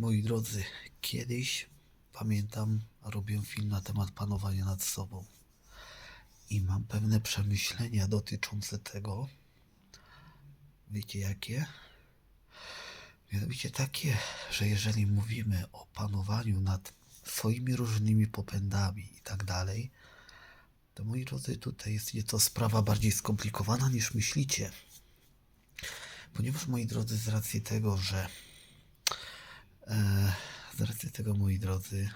Moi drodzy, kiedyś pamiętam, robiłem film na temat panowania nad sobą i mam pewne przemyślenia dotyczące tego. Wiecie jakie? Mianowicie takie, że jeżeli mówimy o panowaniu nad swoimi różnymi popędami i tak dalej, to moi drodzy, tutaj jest nieco sprawa bardziej skomplikowana niż myślicie. Ponieważ moi drodzy, z racji tego, że z racji tego, moi drodzy,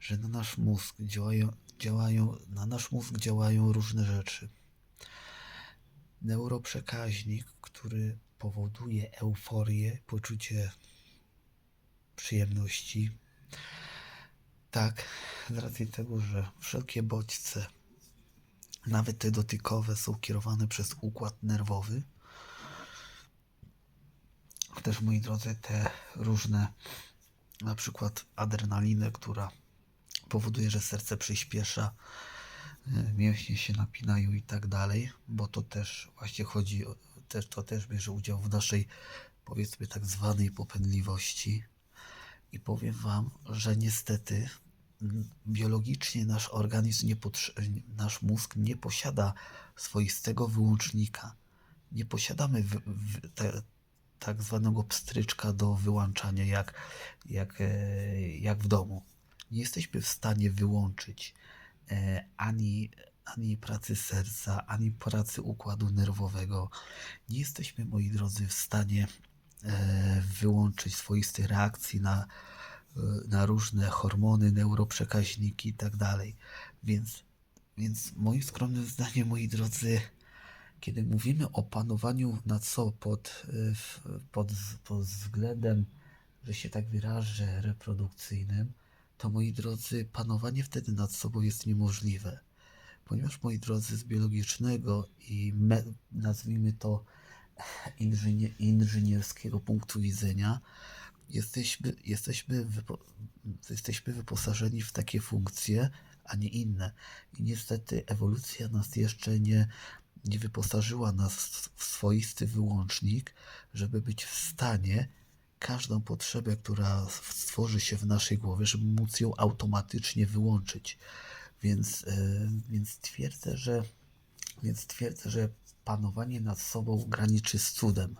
że na nasz mózg działają, działają, na nasz mózg działają różne rzeczy. Neuroprzekaźnik, który powoduje euforię, poczucie przyjemności. Tak, z racji tego, że wszelkie bodźce, nawet te dotykowe, są kierowane przez układ nerwowy. Też, moi drodzy, te różne, na przykład adrenalinę, która powoduje, że serce przyspiesza, y, mięśnie się napinają i tak dalej, bo to też właśnie chodzi, też, to też bierze udział w naszej, powiedzmy, tak zwanej popędliwości. I powiem Wam, że niestety biologicznie nasz organizm, nie nasz mózg nie posiada swoistego wyłącznika. Nie posiadamy w, w, te, tak zwanego pstryczka do wyłączania, jak, jak, e, jak w domu. Nie jesteśmy w stanie wyłączyć e, ani, ani pracy serca, ani pracy układu nerwowego. Nie jesteśmy, moi drodzy, w stanie e, wyłączyć swoistych reakcji na, na różne hormony, neuroprzekaźniki i tak. Więc, więc moim skromnym zdaniem, moi drodzy, kiedy mówimy o panowaniu nad sobą pod, y, pod, pod względem, że się tak wyrażę, reprodukcyjnym, to moi drodzy, panowanie wtedy nad sobą jest niemożliwe. Ponieważ, moi drodzy, z biologicznego i me, nazwijmy to inżynie, inżynierskiego punktu widzenia, jesteśmy, jesteśmy, wypo, jesteśmy wyposażeni w takie funkcje, a nie inne. I niestety ewolucja nas jeszcze nie, nie wyposażyła nas w swoisty wyłącznik, żeby być w stanie każdą potrzebę, która stworzy się w naszej głowie, żeby móc ją automatycznie wyłączyć. Więc, e, więc twierdzę, że więc twierdzę, że panowanie nad sobą graniczy z cudem.